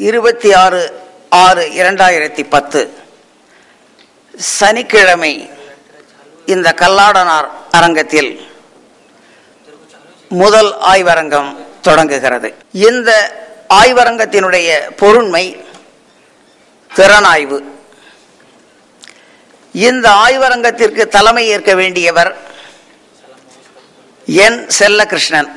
இருபத்தி ஆறு ஆறு இரண்டாயிரத்தி பத்து. சனிக்கிழமை இந்த கல்லாடனார் அரங்கத்தில் முதல் ஆய்வரங்கம் தொடங்குகிறது. இந்த ஆய்வரங்கத்தினுடைய பொருண்மை திறனாய்வு. இந்த ஆய்வரங்கத்திற்கு தலைமை ஏற்க வேண்டியவர் என் செல்லகிருஷ்ணன்.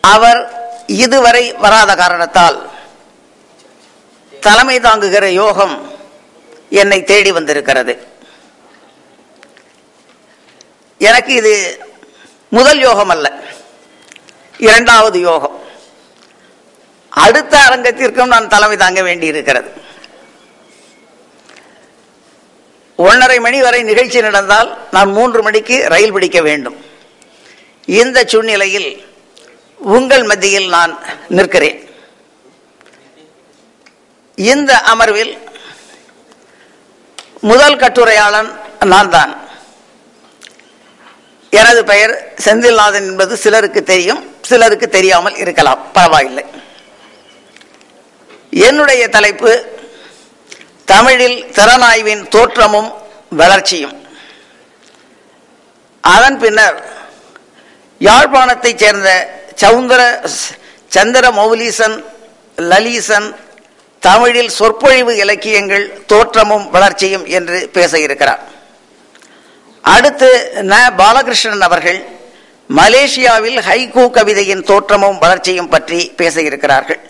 அவர் இதுவரை வராத காரணத்தால் தலைமை தாங்குகிற யோகம் என்னை தேடி வந்திருக்கிறது. எனக்கு இது முதல் யோகம் அல்ல இரண்டாவது யோகம். அடுத்த அரங்கத்திற்கும் நான் தலைமை தாங்க வேண்டி இருக்கிறது ஒன்றரை மணி வரை நிகழ்ச்சி நடந்தால் நான் மூன்று மணிக்கு ரயில் பிடிக்க வேண்டும். இந்த சூழ்நிலையில் உங்கள் மத்தியில் நான் நிற்கிறேன். இந்த அமர்வில் முதல் கட்டுரையாளன் நான் தான் எனது பெயர் செந்தில்நாதன் என்பது சிலருக்கு தெரியும் சிலருக்கு தெரியாமல் இருக்கலாம் பரவாயில்லை. என்னுடைய தலைப்பு தமிழில் திறனாய்வின் தோற்றமும் வளர்ச்சியும். அதன் பின்னர் யாழ்ப்பாணத்தைச் சேர்ந்த சவுந்தர சந்திர மௌலீசன் லலீசன் தமிழில் சொற்பொழிவு இலக்கியங்கள் தோற்றமும் வளர்ச்சியும் என்று பேச இருக்கிறார். அடுத்து ந. பாலகிருஷ்ணன் அவர்கள் மலேசியாவில் ஹைகூ கவிதையின் தோற்றமும் வளர்ச்சியும் பற்றி பேச இருக்கிறார்கள்.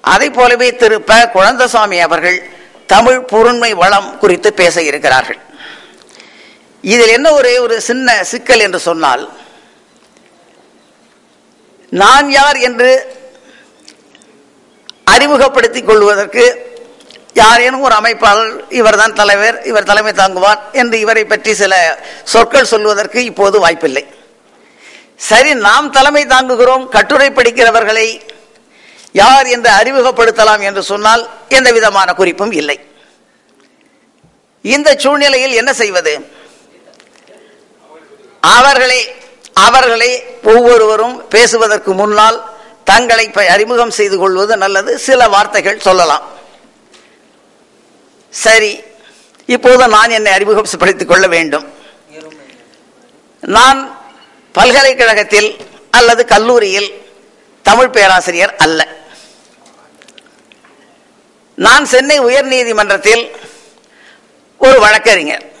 அதை போலவே திரு. ப. குழந்தசாமி அவர்கள் தமிழ் பொருண்மை வளம் குறித்து பேச இருக்கிறார்கள். இதில் என்ன ஒரே ஒரு சின்ன சிக்கல் என்று சொன்னால் நான் யார் என்று அறிமுகப்படுத்திக் கொள்வதற்கு யாரேனும் ஒரு அமைப்பாளர் இவர்தான் தலைவர் இவர் தலைமை தாங்குவார் என்று இவரை பற்றி சில சொற்கள் சொல்வதற்கு இப்போது வாய்ப்பில்லை. சரி நாம் தலைமை தாங்குகிறோம் கட்டுரை படிக்கிறவர்களை யார் என்று அறிமுகப்படுத்தலாம் என்று சொன்னால் எந்த விதமான குறிப்பும் இல்லை. இந்த சூழ்நிலையில் என்ன செய்வது? அவர்களை அவர்களை ஒவ்வொருவரும் பேசுவதற்கு முன்னால் தங்களை அறிமுகம் செய்து கொள்வது நல்லது. சில வார்த்தைகள் சொல்லலாம். சரி. இப்போது நான் என்னை அறிமுகப்படுத்திக் கொள்ள வேண்டும். நான் பல்கலைக்கழகத்தில் அல்லது கல்லூரியில் தமிழ் பேராசிரியர் அல்ல. நான் சென்னை உயர்நீதிமன்றத்தில் ஒரு வழக்கறிஞர்.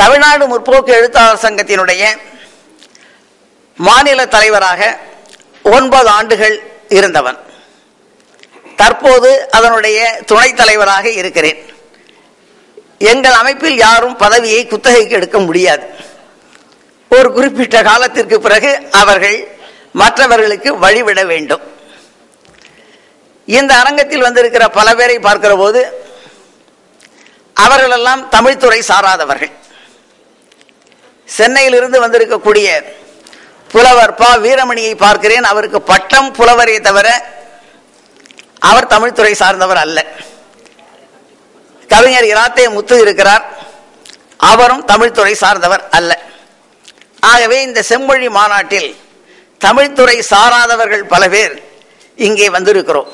தமிழ்நாடு முற்போக்கு எழுத்தாளர் சங்கத்தினுடைய மாநில தலைவராக ஒன்பது ஆண்டுகள் இருந்தவன். தற்போது அதனுடைய துணைத் தலைவராக இருக்கிறேன். எங்கள் அமைப்பில் யாரும் பதவியை குத்தகைக்கு எடுக்க முடியாது. ஒரு குறிப்பிட்ட காலத்திற்கு பிறகு அவர்கள் மற்றவர்களுக்கு வழிவிட வேண்டும். இந்த அரங்கத்தில் வந்திருக்கிற பல பேரை பார்க்கிற போது அவர்களெல்லாம் தமிழ்துறை சாராதவர்கள். சென்னையிலிருந்து வந்திருக்கக்கூடிய புலவர் பா வீரமணியை பார்க்கிறேன். அவருக்கு பட்டம் புலவரே தவிர அவர் தமிழ்துறை சார்ந்தவர் அல்ல. கவிஞர் இராத்தே முத்து இருக்கிறார். அவரும் தமிழ்துறை சார்ந்தவர் அல்ல. ஆகவே இந்த செம்மொழி மாநாட்டில் தமிழ்துறை சாராதவர்கள் பல பேர் இங்கே வந்திருக்கிறோம்.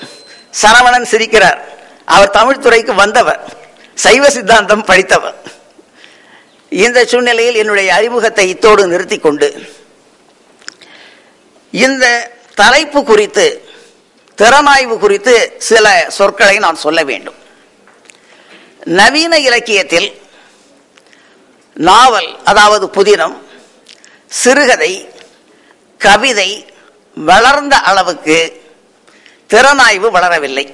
சரவணன் சிரிக்கிறார். அவர் தமிழ்துறைக்கு வந்தவர். சைவ சித்தாந்தம் படித்தவர். இந்த சூழ்நிலையில் என்னுடைய அறிமுகத்தை இத்தோடு நிறுத்தி கொண்டு இந்த தலைப்பு குறித்து திறனாய்வு குறித்து சில சொற்களை நான் சொல்ல வேண்டும். நவீன இலக்கியத்தில் நாவல் அதாவது புதினம் சிறுகதை கவிதை வளர்ந்த அளவுக்கு திறனாய்வு வளரவில்லை.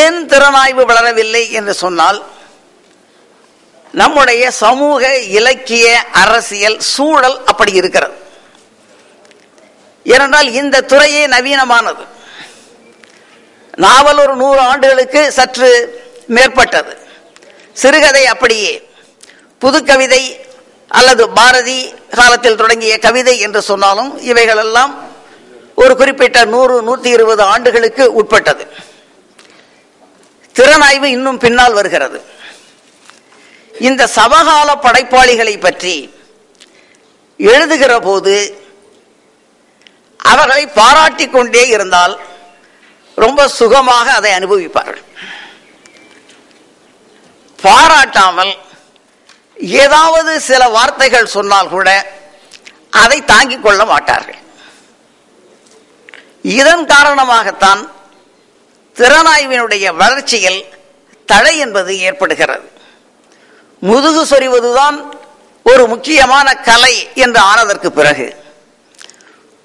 ஏன் திறனாய்வு வளரவில்லை என்று சொன்னால் நம்முடைய சமூக இலக்கிய அரசியல் சூழல் அப்படி இருக்கிறது. ஏனென்றால் இந்த துறையே நவீனமானது. நாவல் ஒரு நூறு ஆண்டுகளுக்கு சற்று மேற்பட்டது. சிறுகதை அப்படியே. புது கவிதை அல்லது பாரதி காலத்தில் தொடங்கிய கவிதை என்று சொன்னாலும் இவைகளெல்லாம் ஒரு குறிப்பிட்ட நூறு நூற்றி இருபது ஆண்டுகளுக்கு உட்பட்டது. திறனாய்வு இன்னும் பின்னால் வருகிறது. இந்த சமகால படைப்பாளிகளை பற்றி எழுதுகிற போது அவர்களை பாராட்டி கொண்டே இருந்தால் ரொம்ப சுகமாக அதை அனுபவிப்பார்கள். பாராட்டாமல் ஏதாவது சில வார்த்தைகள் சொன்னால் கூட அதை தாங்கிக் கொள்ள மாட்டார்கள். இதன் காரணமாகத்தான் திறனாய்வினுடைய வளர்ச்சியில் தடை என்பது ஏற்படுகிறது. முதுகு சொறிவதுதான் ஒரு முக்கியமான கலை என்று ஆனதற்கு பிறகு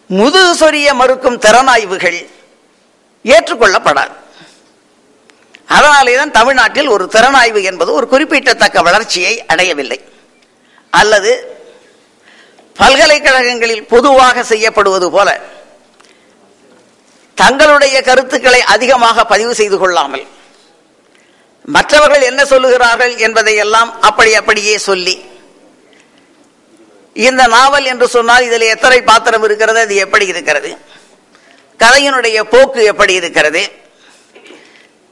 முதுகு சொரிய மறுக்கும் திறனாய்வுகள் ஏற்றுக்கொள்ளப்படாது. அதனாலேதான் தமிழ்நாட்டில் ஒரு திறனாய்வு என்பது ஒரு குறிப்பிட்டத்தக்க வளர்ச்சியை அடையவில்லை. அல்லது பல்கலைக்கழகங்களில் பொதுவாக செய்யப்படுவது போல தங்களுடைய கருத்துக்களை அதிகமாக பதிவு செய்து கொள்ளாமல் மற்றவர்கள் என்ன சொல்லுகிறார்கள் என்பதை எல்லாம் அப்படி அப்படியே சொல்லி. இந்த நாவல் என்று சொன்னால் இதில் எத்தனை பாத்திரம் இருக்கிறது அது எப்படி இருக்கிறது? கதையினுடைய போக்கு எப்படி இருக்கிறது?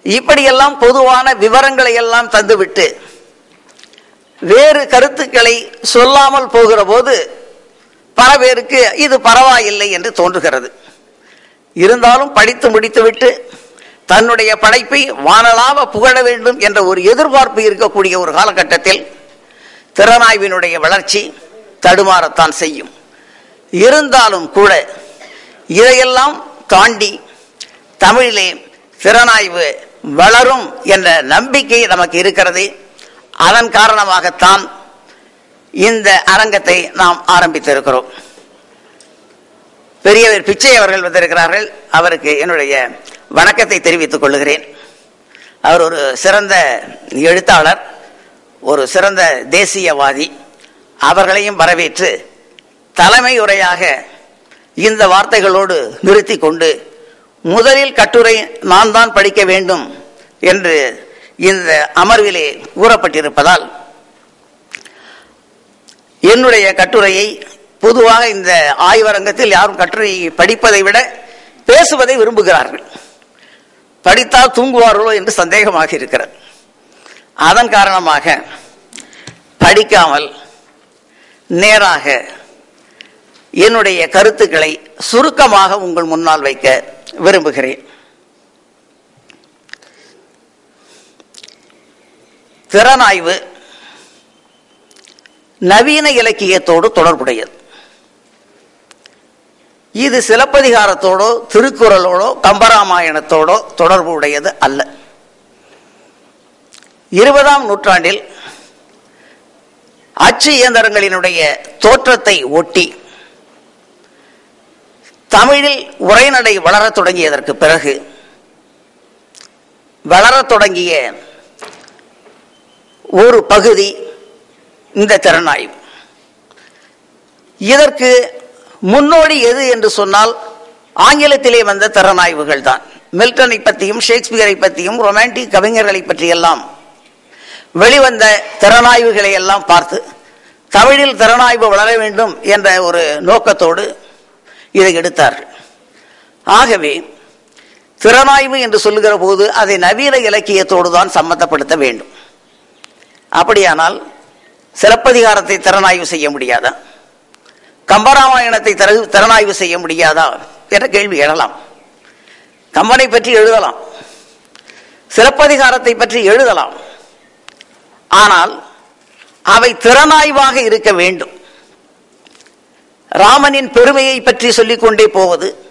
இப்படியெல்லாம் பொதுவான விவரங்களை எல்லாம் தந்துவிட்டு வேறு கருத்துக்களை சொல்லாமல் போகிற போது பல பேருக்கு இது பரவாயில்லை என்று தோன்றுகிறது. இருந்தாலும் படித்து முடித்துவிட்டு தன்னுடைய படைப்பை வானலாக புகழ வேண்டும் என்ற ஒரு எதிர்பார்ப்பு இருக்கக்கூடிய ஒரு காலகட்டத்தில் திறனாய்வினுடைய வளர்ச்சி தடுமாறத்தான் செய்யும். இருந்தாலும் கூட இதையெல்லாம் தாண்டி தமிழிலே திறனாய்வு வளரும் என்ற நம்பிக்கை நமக்கு இருக்கிறது. அதன் காரணமாகத்தான் இந்த அரங்கத்தை நாம் ஆரம்பித்திருக்கிறோம். பெரியவர் பிச்சை அவர்கள் வந்திருக்கிறார்கள். அவருக்கு என்னுடைய வணக்கத்தை தெரிவித்துக் கொள்கிறேன். அவர் ஒரு சிறந்த எழுத்தாளர் ஒரு சிறந்த தேசியவாதி. அவர்களையும் வரவேற்று தலைமை உரையாக இந்த வார்த்தைகளோடு நிறுத்தி கொண்டு முதலில் கட்டுரை நான் தான் படிக்க வேண்டும் என்று இந்த அமர்விலே கூறப்பட்டிருப்பதால் என்னுடைய கட்டுரையை பொதுவாக இந்த ஆய்வரங்கத்தில் யாரும் கட்டுரை படிப்பதை விட பேசுவதை விரும்புகிறார்கள். படித்தால் தூங்குவார்களோ என்று சந்தேகமாக இருக்கிறது. அதன் காரணமாக படிக்காமல் நேராக என்னுடைய கருத்துக்களை சுருக்கமாக உங்கள் முன்னால் வைக்க விரும்புகிறேன். திறனாய்வு நவீன இலக்கியத்தோடு தொடர்புடையது. இது சிலப்பதிகாரத்தோடோ திருக்குறளோடோ கம்பராமாயணத்தோடோ தொடர்பு உடையது அல்ல. இருபதாம் நூற்றாண்டில் அச்சு இயந்திரங்களினுடைய தோற்றத்தை ஒட்டி தமிழில் உரைநடை வளரத் தொடங்கியதற்கு பிறகு வளரத் தொடங்கிய ஒரு பகுதி இந்த திறனாய்வு. இதற்கு முன்னோடி எது என்று சொன்னால் ஆங்கிலத்திலே வந்த திறனாய்வுகள் தான். மில்டனை பற்றியும் ஷேக்ஸ்பியரை பற்றியும் ரொமான்டிக் கவிஞர்களை பற்றியெல்லாம் வெளிவந்த திறனாய்வுகளை எல்லாம் பார்த்து தமிழில் திறனாய்வு வளர வேண்டும் என்ற ஒரு நோக்கத்தோடு இதை எடுத்தார்கள். ஆகவே திறனாய்வு என்று சொல்லுகிற போது அதை நவீன இலக்கியத்தோடு தான் சம்பந்தப்படுத்த வேண்டும். அப்படியானால் சிலப்பதிகாரத்தை திறனாய்வு செய்ய முடியாதா? கம்பராமாயணத்தை தர திறனாய்வு செய்ய முடியாதா என்ற கேள்வி எழலாம். கம்பனை பற்றி எழுதலாம். சிறப்பதிகாரத்தை பற்றி எழுதலாம். ஆனால் அவை திறனாய்வாக இருக்க வேண்டும். ராமனின் பெருமையை பற்றி சொல்லிக்கொண்டே போவது